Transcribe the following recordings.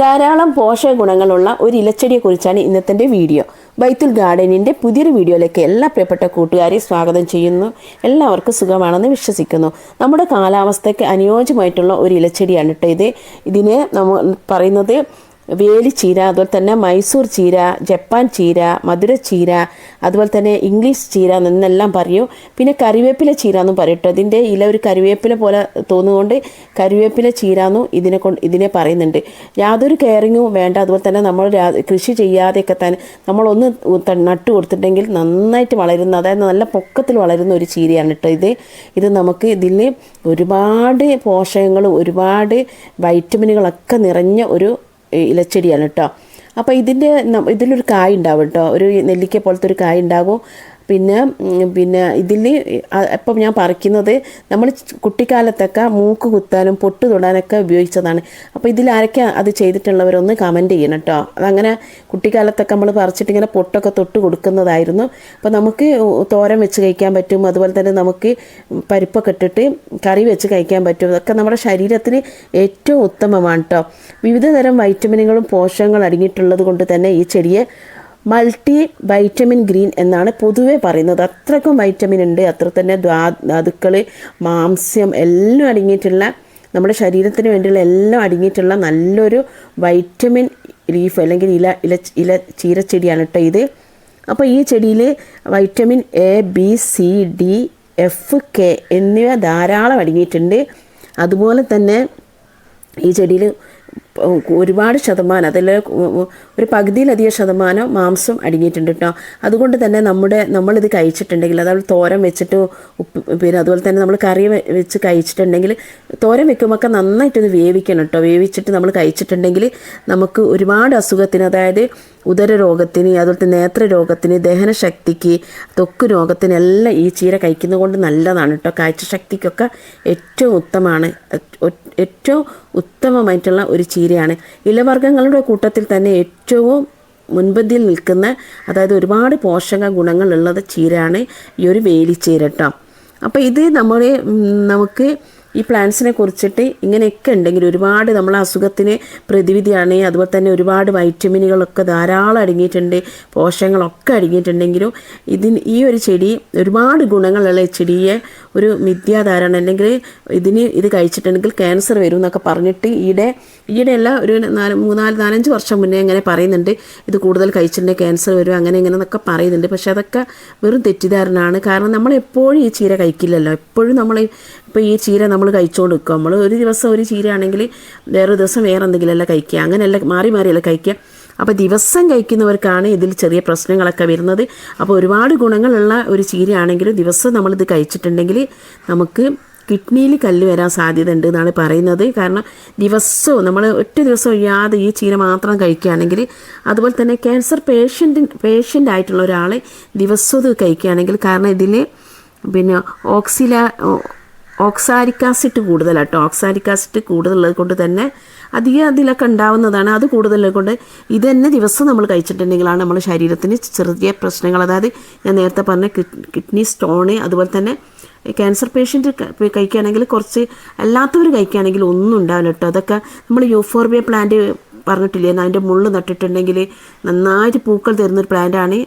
ധാരാളം പോഷക ഗുണങ്ങളുള്ള ഒരു ഇലച്ചെടിയെക്കുറിച്ചാണ് ഇന്നത്തെ വീഡിയോ. ബൈത്തുൽ ഗാർഡനിന്റെ പുതിയൊരു വീഡിയോയിലേക്ക് എല്ലാ പ്രിയപ്പെട്ട കൂട്ടുകാരെയും സ്വാഗതം ചെയ്യുന്നു. എല്ലാവർക്കും സുഖമാണെന്ന് വിശ്വസിക്കുന്നു. നമ്മുടെ കാലാവസ്ഥയ്ക്ക് അനുയോജ്യമായിട്ടുള്ള ഒരു ഇലച്ചെടിയാണ് കേട്ടോ ഇത്. ഇതിനെ നമ്മൾ പറയുന്നത് വേലിച്ചീര അതുപോലെ തന്നെ മൈസൂർ ചീര ജപ്പാൻ ചീര മധുര ചീര അതുപോലെ തന്നെ ഇംഗ്ലീഷ് ചീര എന്നെല്ലാം പറയും. പിന്നെ കറിവേപ്പില ചീര എന്നും പറയും കേട്ടോ. ഇതിന്റെ ഇല ഒരു കറിവേപ്പില പോലെ തോന്നുകൊണ്ട് കറിവേപ്പില ചീര എന്നും ഇതിനെ കൊണ്ട് ഇതിനെ പറയുന്നുണ്ട്. യാതൊരു കെയറിങ്ങും വേണ്ട. അതുപോലെ തന്നെ നമ്മൾ കൃഷി ചെയ്യാതെയൊക്കെ തന്നെ നമ്മളൊന്ന് നട്ടു കൊടുത്തിട്ടുണ്ടെങ്കിൽ നന്നായിട്ട് വളരുന്ന അതായത് നല്ല പൊക്കത്തിൽ വളരുന്ന ഒരു ചീരയാണ് കേട്ടോ ഇത്. ഇത് നമുക്ക് ഇതിൽ ഒരുപാട് പോഷകങ്ങളും ഒരുപാട് വൈറ്റമിനുകളൊക്കെ നിറഞ്ഞ ഒരു ഇലച്ചെടിയാണ് കേട്ടോ അപ്പോൾ ഇതിന്റെ ഇതിലൊരു കായ ഉണ്ടാവും കേട്ടോ ഒരു നെല്ലിക്ക പോലത്തെ ഒരു കായ ഉണ്ടാകും. പിന്നെ പിന്നെ ഇതിൽ ഇപ്പം ഞാൻ പറിക്കുന്നത് നമ്മൾ കുട്ടിക്കാലത്തൊക്കെ മൂക്ക് കുത്താനും പൊട്ട് തൊടാനൊക്കെ ഉപയോഗിച്ചതാണ്. അപ്പോൾ ഇതിൽ ആരൊക്കെ അത് ചെയ്തിട്ടുള്ളവരൊന്ന് കമന്റ് ചെയ്യണം കേട്ടോ. അതങ്ങനെ കുട്ടിക്കാലത്തൊക്കെ നമ്മൾ പറിച്ചിട്ട് ഇങ്ങനെ പൊട്ടൊക്കെ തൊട്ട് കൊടുക്കുന്നതായിരുന്നു. അപ്പോൾ നമുക്ക് തോരൻ വെച്ച് കഴിക്കാൻ പറ്റും. അതുപോലെ തന്നെ നമുക്ക് പരിപ്പൊക്കെ ഇട്ടിട്ട് കറി വെച്ച് കഴിക്കാൻ പറ്റും. അതൊക്കെ നമ്മുടെ ശരീരത്തിന് ഏറ്റവും ഉത്തമമാണ് കേട്ടോ. വിവിധ തരം വൈറ്റമിനുകളും പോഷകങ്ങളും അടങ്ങിയിട്ടുള്ളത് കൊണ്ട് തന്നെ ഈ ചെടിയെ മൾട്ടി വൈറ്റമിൻ ഗ്രീൻ എന്നാണ് പൊതുവെ പറയുന്നത്. അത്രക്കും വൈറ്റമിൻ ഉണ്ട്. അത്ര തന്നെ ദ്വാ- ധാതുക്കൾ മാംസ്യം എല്ലാം അടങ്ങിയിട്ടുള്ള നമ്മുടെ ശരീരത്തിന് വേണ്ടിയുള്ള എല്ലാം അടങ്ങിയിട്ടുള്ള നല്ലൊരു വൈറ്റമിൻ ലീഫ് അല്ലെങ്കിൽ ഇല ഇല ഇല ചീരച്ചെടിയാണ് കേട്ടോ ഇത്. അപ്പോൾ ഈ ചെടിയിൽ vitamin A B C D F K എന്നിവ ധാരാളം അടങ്ങിയിട്ടുണ്ട്. അതുപോലെ തന്നെ ഈ ചെടിയിൽ ഒരുപാട് ശതമാനം അതിൽ ഒരു പകുതിയിലധികം ശതമാനം മാംസം അടങ്ങിയിട്ടുണ്ട് കേട്ടോ. അതുകൊണ്ട് തന്നെ നമ്മുടെ നമ്മളിത് കഴിച്ചിട്ടുണ്ടെങ്കിൽ അതായത് തോരൻ വെച്ചിട്ട് ഉപ്പ് പിന്നെ അതുപോലെ തന്നെ നമ്മൾ കറി വെച്ച് കഴിച്ചിട്ടുണ്ടെങ്കിൽ തോരൻ വെക്കുമ്പോൾ നന്നായിട്ട് ഇത് വേവിക്കണം കേട്ടോ. വേവിച്ചിട്ട് നമ്മൾ കഴിച്ചിട്ടുണ്ടെങ്കിൽ നമുക്ക് ഒരുപാട് അസുഖത്തിന് അതായത് ഉദര രോഗത്തിന് അതുപോലെ തന്നെ നേത്ര രോഗത്തിന് ദഹനശക്തിക്ക് ത്വക്ക് രോഗത്തിനെല്ലാം ഈ ചീര കഴിക്കുന്നത് കൊണ്ട് നല്ലതാണ് കേട്ടോ. കാഴ്ചശക്തിക്കൊക്കെ ഏറ്റവും ഉത്തമമാണ് ഏറ്റവും ഉത്തമമായിട്ടുള്ള ഒരു ചീരയാണ് ഇലവർഗങ്ങളുടെ കൂട്ടത്തിൽ തന്നെ ഏറ്റവും മുൻപന്തിയിൽ നിൽക്കുന്ന അതായത് ഒരുപാട് പോഷക ഗുണങ്ങളുള്ളത് ചീരയാണ് ഈ ഒരു വേലിച്ചീര കേട്ടോ അപ്പോൾ ഇത് നമ്മുടെ നമുക്ക് ഈ പ്ലാന്റ്സിനെ കുറിച്ചിട്ട് ഇങ്ങനെയൊക്കെ ഉണ്ടെങ്കിൽ ഒരുപാട് നമ്മൾ അസുഖത്തിന് പ്രതിവിധിയാണ്. അതുപോലെ തന്നെ ഒരുപാട് വൈറ്റമിനുകളൊക്കെ ധാരാളം അടങ്ങിയിട്ടുണ്ട്. പോഷകങ്ങളൊക്കെ അടങ്ങിയിട്ടുണ്ടെങ്കിലും ഇതിന് ഈ ഒരു ചെടി ഒരുപാട് ഗുണങ്ങളുള്ള ചെടിയെ ഒരു മിഥ്യാധാരണ അല്ലെങ്കിൽ ഇതിന് ഇത് കഴിച്ചിട്ടുണ്ടെങ്കിൽ ക്യാൻസർ വരും എന്നൊക്കെ പറഞ്ഞിട്ട് ഈയിടെ ഈയിടെയല്ല ഒരു നാല് മൂന്നാൽ നാലഞ്ച് വർഷം മുന്നേ ഇങ്ങനെ പറയുന്നുണ്ട്. ഇത് കൂടുതൽ കഴിച്ചിട്ടുണ്ടെങ്കിൽ ക്യാൻസർ വരും അങ്ങനെ ഇങ്ങനെ എന്നൊക്കെ പറയുന്നുണ്ട്. പക്ഷേ അതൊക്കെ വെറും തെറ്റിദ്ധാരണയാണ്. കാരണം നമ്മൾ എപ്പോഴും ഈ ചീര കഴിക്കില്ലല്ലോ. എപ്പോഴും നമ്മൾ ഇപ്പോൾ ഈ ചീര നമ്മൾ കഴിച്ചുകൊണ്ട് നിൽക്കുക നമ്മൾ ഒരു ദിവസം ഒരു ചീര ആണെങ്കിൽ വേറെ ദിവസം വേറെ എന്തെങ്കിലുമല്ല കഴിക്കുക. അങ്ങനെയല്ല മാറി മാറിയല്ല കഴിക്കുക. അപ്പോൾ ദിവസം കഴിക്കുന്നവർക്കാണ് ഇതിൽ ചെറിയ പ്രശ്നങ്ങളൊക്കെ വരുന്നത്. അപ്പോൾ ഒരുപാട് ഗുണങ്ങളുള്ള ഒരു ചീരയാണെങ്കിലും ദിവസം നമ്മളിത് കഴിച്ചിട്ടുണ്ടെങ്കിൽ നമുക്ക് കിഡ്നിയിൽ കല്ല് വരാൻ സാധ്യത ഉണ്ട് എന്നാണ് പറയുന്നത്. കാരണം ദിവസവും നമ്മൾ ഒറ്റ ദിവസം ഒഴിയാതെ ഈ ചീര മാത്രം കഴിക്കുകയാണെങ്കിൽ അതുപോലെ തന്നെ ക്യാൻസർ പേഷ്യന്റ് പേഷ്യന്റ് ആയിട്ടുള്ള ഒരാൾ ദിവസവും ഇത് കഴിക്കുകയാണെങ്കിൽ കാരണം ഇതിൽ പിന്നെ ഓക്സില ഓക്സാരിക് ആസിഡ് കൂടുതലാണ് കേട്ടോ ഓക്സാരിക് ആസിഡ് കൂടുതലുള്ളത് കൊണ്ട് തന്നെ അധികം അതിലൊക്കെ ഉണ്ടാവുന്നതാണ്. അത് കൂടുതലുള്ളത് കൊണ്ട് ഇത് തന്നെ ദിവസം നമ്മൾ കഴിച്ചിട്ടുണ്ടെങ്കിലാണ് നമ്മുടെ ശരീരത്തിന് ചെറിയ പ്രശ്നങ്ങൾ. അതായത് ഞാൻ നേരത്തെ പറഞ്ഞ കിഡ്നി സ്റ്റോണ് അതുപോലെ തന്നെ ക്യാൻസർ പേഷ്യന്റ് കഴിക്കുകയാണെങ്കിൽ കുറച്ച് അല്ലാത്തവർ കഴിക്കുകയാണെങ്കിൽ ഒന്നും ഉണ്ടാവില്ല കേട്ടോ അതൊക്കെ നമ്മൾ യൂഫോർബിയ പ്ലാന്റ് പറഞ്ഞിട്ടില്ലേ? അതിന്റെ മുള്ള് നട്ടിട്ടുണ്ടെങ്കിൽ നന്നായിട്ട് പൂക്കൾ തരുന്നൊരു പ്ലാന്റാണ്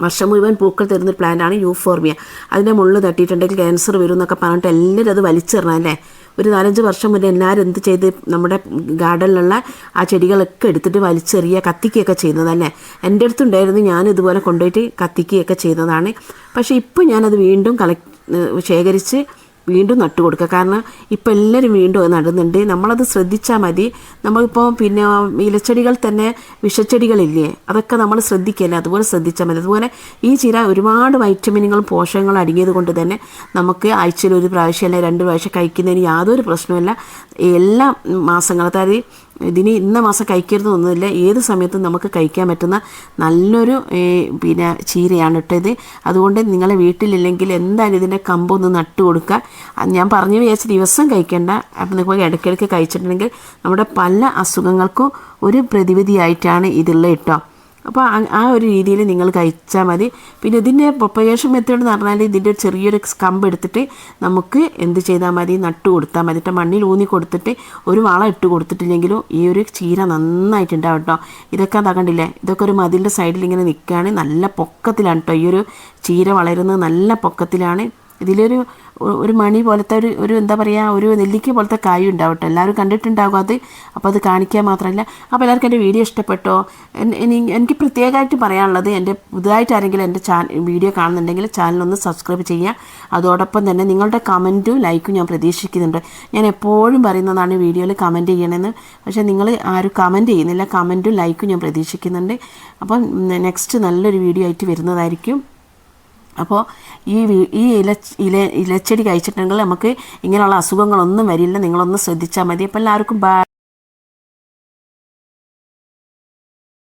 വർഷം മുഴുവൻ പൂക്കൾ തരുന്നൊരു പ്ലാന്റാണ് യൂഫോർമിയ അതിന്റെ മുള്ളിൽ തട്ടിയിട്ടുണ്ടെങ്കിൽ ക്യാൻസർ വരും എന്നൊക്കെ പറഞ്ഞിട്ട് എല്ലാവരും അത് വലിച്ചെറിഞ്ഞ അല്ലേ? ഒരു നാലഞ്ച് വർഷം മുന്നേ എല്ലാവരും എന്ത് ചെയ്ത് നമ്മുടെ ഗാർഡനിലുള്ള ആ ചെടികളൊക്കെ എടുത്തിട്ട് വലിച്ചെറിയുക കത്തിക്കുകയൊക്കെ ചെയ്യുന്നതല്ലേ എന്റെ അടുത്തുണ്ടായിരുന്നു ഞാൻ ഇതുപോലെ കൊണ്ടുപോയിട്ട് കത്തിക്കുകയൊക്കെ ചെയ്യുന്നതാണ് പക്ഷേ ഇപ്പോൾ ഞാനത് വീണ്ടും കളക്ട് ശേഖരിച്ച് വീണ്ടും നട്ടു കൊടുക്കുക കാരണം ഇപ്പം എല്ലാവരും വീണ്ടും അത് നടുന്നുണ്ട്. നമ്മളത് ശ്രദ്ധിച്ചാൽ മതി. നമ്മളിപ്പോൾ പിന്നെ ഇലച്ചെടികൾ തന്നെ വിഷച്ചെടികളില്ലേ അതൊക്കെ നമ്മൾ ശ്രദ്ധിക്കല്ലേ അതുപോലെ ശ്രദ്ധിച്ചാൽ മതി. അതുപോലെ ഈ ചീര ഒരുപാട് വൈറ്റമിനുകളും പോഷകങ്ങളും അടങ്ങിയത് കൊണ്ട് തന്നെ നമുക്ക് ആഴ്ചയിൽ ഒരു പ്രാവശ്യം അല്ലെങ്കിൽ രണ്ട് പ്രാവശ്യം കഴിക്കുന്നതിന് യാതൊരു പ്രശ്നവുമില്ല. എല്ലാ മാസങ്ങളും അതായത് ഇതിന് ഇന്ന മാസം കഴിക്കരുതെന്നൊന്നുമില്ല ഏത് സമയത്തും നമുക്ക് കഴിക്കാൻ പറ്റുന്ന നല്ലൊരു പിന്നെ ചീരയാണ് ഇട്ടത്. അതുകൊണ്ട് നിങ്ങളെ വീട്ടിലില്ലെങ്കിൽ എന്തായാലും ഇതിന്റെ കമ്പൊന്ന് നട്ട് കൊടുക്കുക. ഞാൻ പറഞ്ഞു വിചാരിച്ച ദിവസം കഴിക്കേണ്ട. അപ്പം നിങ്ങൾ ഇടയ്ക്കിടയ്ക്ക് കഴിച്ചിട്ടുണ്ടെങ്കിൽ നമ്മുടെ പല അസുഖങ്ങൾക്കും ഒരു പ്രതിവിധിയായിട്ടാണ് ഇതുള്ള കേട്ടോ അപ്പോൾ ആ- ഒരു രീതിയിൽ നിങ്ങൾ കഴിച്ചാൽ മതി. പിന്നെ ഇതിന്റെ പ്രൊപ്പഗേഷൻ മെത്തേഡ് എന്ന് പറഞ്ഞാൽ ഇതിന്റെ ചെറിയൊരു കമ്പ് എടുത്തിട്ട് നമുക്ക് എന്ത് ചെയ്താൽ മതി? നട്ട് കൊടുത്താൽ മതി. കേട്ടോ മണ്ണിൽ ഊന്നി കൊടുത്തിട്ട് ഒരു വളം ഇട്ട് കൊടുത്തിട്ടില്ലെങ്കിലും ഈ ഒരു ചീര നന്നായിട്ടുണ്ടാവും കേട്ടോ. ഇതൊക്കെ അതാ കണ്ടില്ലേ? ഇതൊക്കെ ഒരു മതിലിന്റെ സൈഡിൽ ഇങ്ങനെ നിൽക്കുകയാണ് നല്ല പൊക്കത്തിലാണ് കേട്ടോ. ഈ ഒരു ചീര വളരുന്നത് നല്ല പൊക്കത്തിലാണ്. ഇതിലൊരു ഒരു മണി പോലത്തെ ഒരു ഒരു എന്താ പറയുക ഒരു നെല്ലിക്ക പോലത്തെ കായ ഉണ്ടാവട്ടെ. എല്ലാവരും കണ്ടിട്ടുണ്ടാകും അത്. അപ്പോൾ അത് കാണിക്കാൻ മാത്രമല്ല അപ്പോൾ എല്ലാവർക്കും എന്റെ വീഡിയോ ഇഷ്ടപ്പെട്ടോ? എനിക്ക് പ്രത്യേകമായിട്ട് പറയാനുള്ളത് എന്റെ പുതുതായിട്ട് ആരെങ്കിലും എന്റെ ചാനൽ വീഡിയോ കാണുന്നുണ്ടെങ്കിൽ ചാനലൊന്ന് സബ്സ്ക്രൈബ് ചെയ്യുക. അതോടൊപ്പം തന്നെ നിങ്ങളുടെ കമന്റും ലൈക്കും ഞാൻ പ്രതീക്ഷിക്കുന്നുണ്ട്. ഞാൻ എപ്പോഴും പറയുന്നതാണ് വീഡിയോയിൽ കമന്റ് ചെയ്യണമെന്ന്. പക്ഷേ നിങ്ങൾ ആരും കമന്റ് ചെയ്യുന്നില്ല. കമന്റും ലൈക്കും ഞാൻ പ്രതീക്ഷിക്കുന്നുണ്ട്. അപ്പം നെക്സ്റ്റ് നല്ലൊരു വീഡിയോ ആയിട്ട് വരുന്നതായിരിക്കും. അപ്പോൾ ഈ ഈ ഇല ഇല ഇലച്ചെടി കഴിച്ചിട്ടുണ്ടെങ്കിൽ നമുക്ക് ഇങ്ങനെയുള്ള അസുഖങ്ങളൊന്നും വരില്ല. നിങ്ങളൊന്ന് ശ്രദ്ധിച്ചാൽ മതി. അപ്പോൾ എല്ലാവർക്കും